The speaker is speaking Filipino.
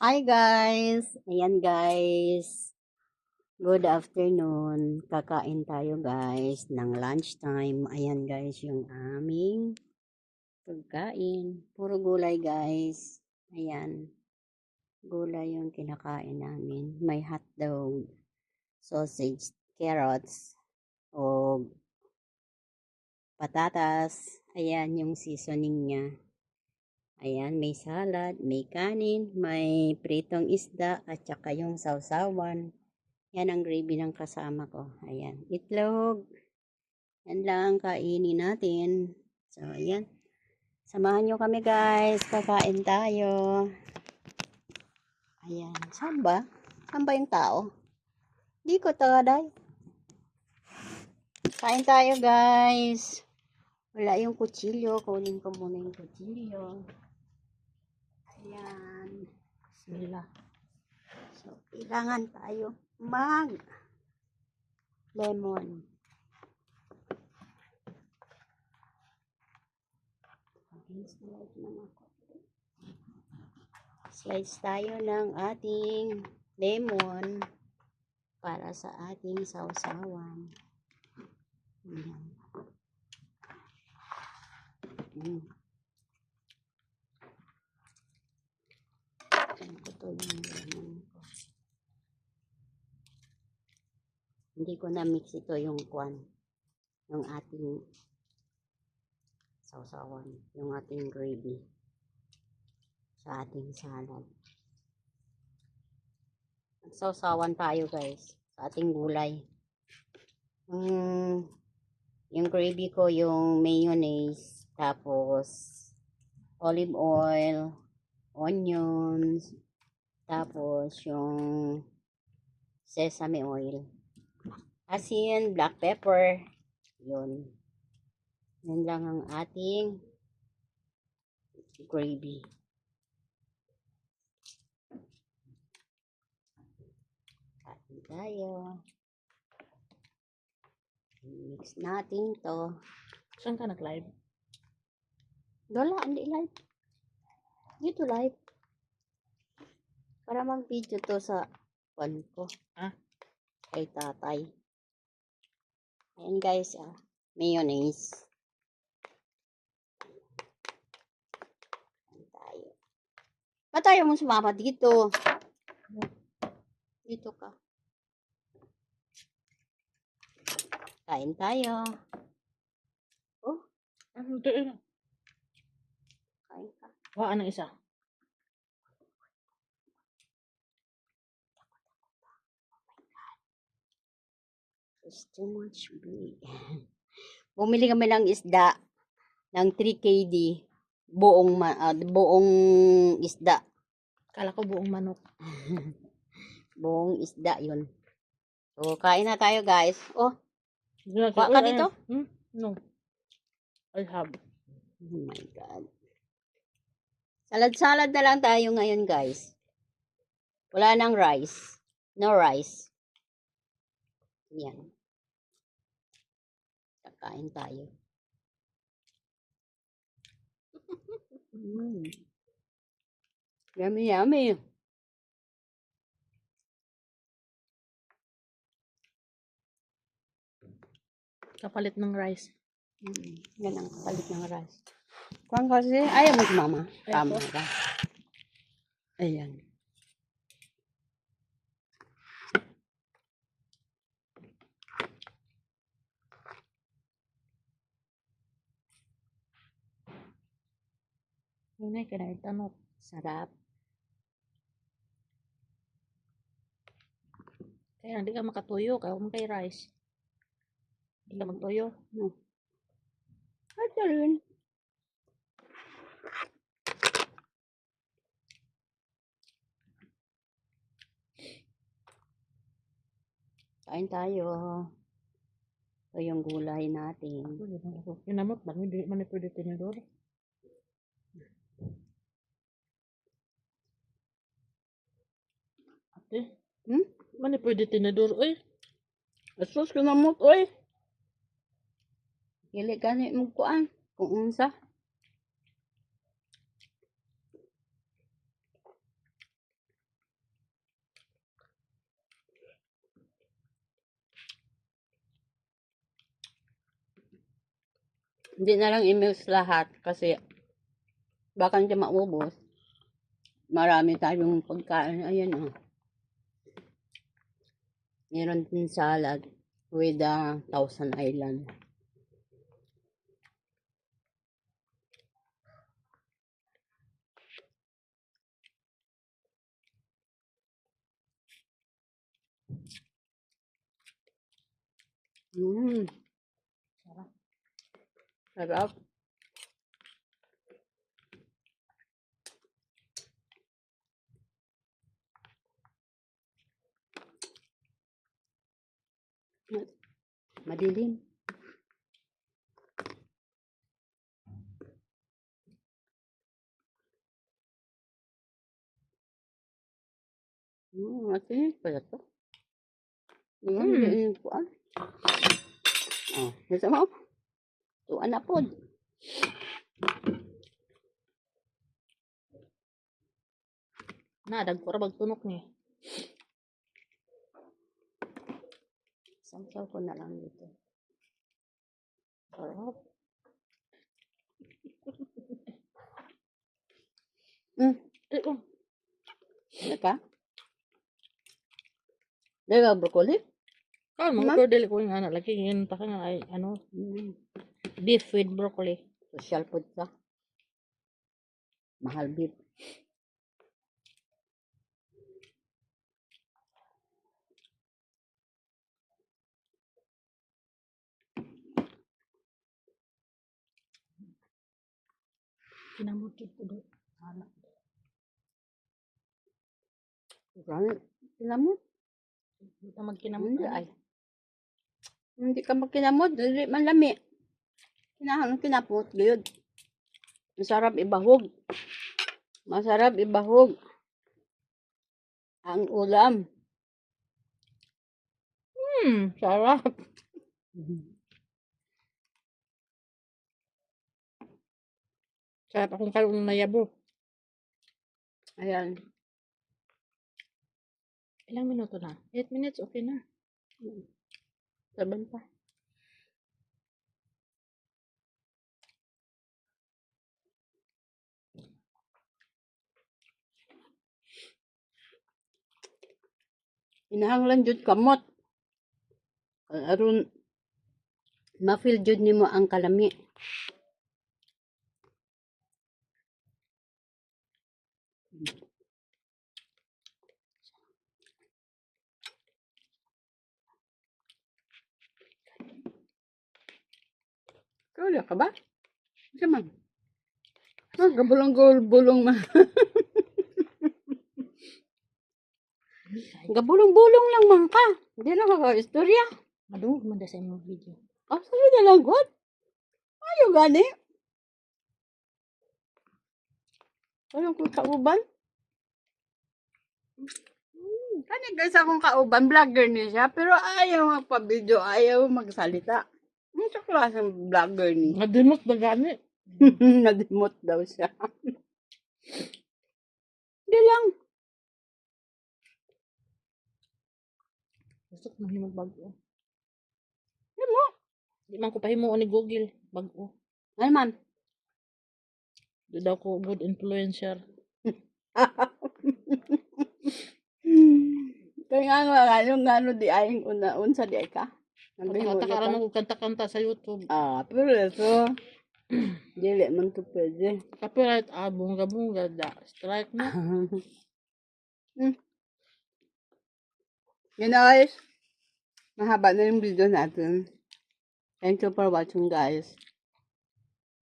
Hi guys! Ayan guys. Good afternoon. Kakain tayo guys ng lunchtime. Ayan guys yung aming pagkain. Puro gulay guys. Ayan. Gulay yung kinakain namin. May hotdog, sausage, carrots, o patatas. Ayan yung seasoning niya. Ayan, may salad, may kanin, may pritong isda, at saka yung sausawan. Yan ang gravy ng kasama ko. Ayan, itlog. Yan lang ang kainin natin. So, ayan. Samahan nyo kami guys. Kakain tayo. Ayan. Saan ba? Saan ba yung tao? Di ko tagaday. Kain tayo guys. Wala yung kutsilyo. Kunin ko muna yung kutsilyo. Ayan. Bismillah. So, kailangan tayo mag lemon. Slide naman ako. Slice tayo ng ating lemon para sa ating sausawan. Ayan. Mm. To yung lemon ko. Hindi ko na mix ito yung kwan. Yung ating sausawan. Yung ating gravy. Sa ating salad. Sausawan tayo guys. Sa ating gulay. Mm, yung gravy ko yung mayonnaise. Tapos olive oil onions, tapos yung sesame oil, asin, black pepper, yun. Yun lang ang ating gravy. Kain tayo. Mix natin to. Saan ka nag-live? Wala, hindi live. Dito live. Para mag-video to sa pan ko. Ah? Kay tatay. Ayan guys, ah. Mayonnaise. Ayan tayo. Ba't tayo mo sumama dito? Dito ka. Kain tayo. Ano ito eh? Kain ka. Wa, anong isa? It's too much big. Bumili kami ng isda ng 3 KD. Buong, ma- ah, buong isda. Kala ko buong manok. Buong isda yun. So, kain na tayo guys. Oh, Wa ka dito? Hmm? No. I have. oh my God. Salad-salad na lang tayo ngayon guys. Wala nang rice. No rice. Yan. Kakain tayo. mm. Yummy, yummy. Kapalit ng rice. Mm. Yan ang kapalit ng rice. Kuwan kasi, ayaw mo si mama. Tama ka. Ayan. Yun ay kinaitanok. Sarap. Kaya hindi ka makatuyo. Kaya mo kay rice. Hindi ka magtuyo. Ito rin. Kain tayo. Ito yung gulay natin. Pwede na ako. Kinamot ba? Hindi man pwede tinidor. Eh, hmm? Mani pwede tinador, oy. Asos e ka namot, oy. Gili gani mo kuan, kung unsa. Hindi na lang emails lahat kasi baka hindi maubos. Marami tayong pagkain. Ayan o. Oh. Meron din salad with the Thousand Island. Mm. Sarap. Sarap. Ma- Madilim. Hmm, matinis pala to. Hmm. Mm. Ko ah. Oh, gusto mo? Tuwan na po. Na, dagko ra bagtunok ni. Samsaw ko na lang dito. Sarap. Ano ka? Di ba broccoli? Kaya Ma'am? mga pwede ko nga na lagi yun ka nga ay ano Hmm. beef with broccoli. Social food ka. Mahal beef. Kinamot jud ko do. Ana. Gani, kinamot. Hindi ta magkinamot. Hindi ay. Hindi ka magkinamot. Hindi man lami. Kinahan kinapot. Gayod. Masarap ibahog. Masarap ibahog. Ang ulam. Hmm, sarap. Sarap akong karoon na yabo. Ayan. Ilang minuto na? 8 minutes, okay na. Saban pa. Inahanglan jud kamot. Aron ma-feel jud nimo ang kalami. Kaya ka ba? Kasi man. Ah, gabulong-bulong man. Gabulong-bulong lang man ka. Hindi na ka istorya. Madungog da sa imong video. Ah, sa'yo na lang, God. Ayaw gani. Ayaw ko kauban. Hmm, Kani guys akong kauban, vlogger niya siya, pero ayaw magpa-video, ayaw magsalita. Ano sa klaseng vlogger ni? Nadimot ba gani? Nadimot daw siya. Hindi lang. Gusto ko mahimong bago. Hindi mo. Di man ko pahimuon ni Google. Bago. Ano man? Di daw ko good influencer. Kaya nga nga, yung ano di ay una, unsa di ay ka? Sabi mo, kanta-kanta sa YouTube. Ah, pero ito, dili man to pwede. Copyright, ah, bunga-bunga da. Strike na. hmm. Yun na guys. Mahaba na yung video natin. Thank you for watching guys.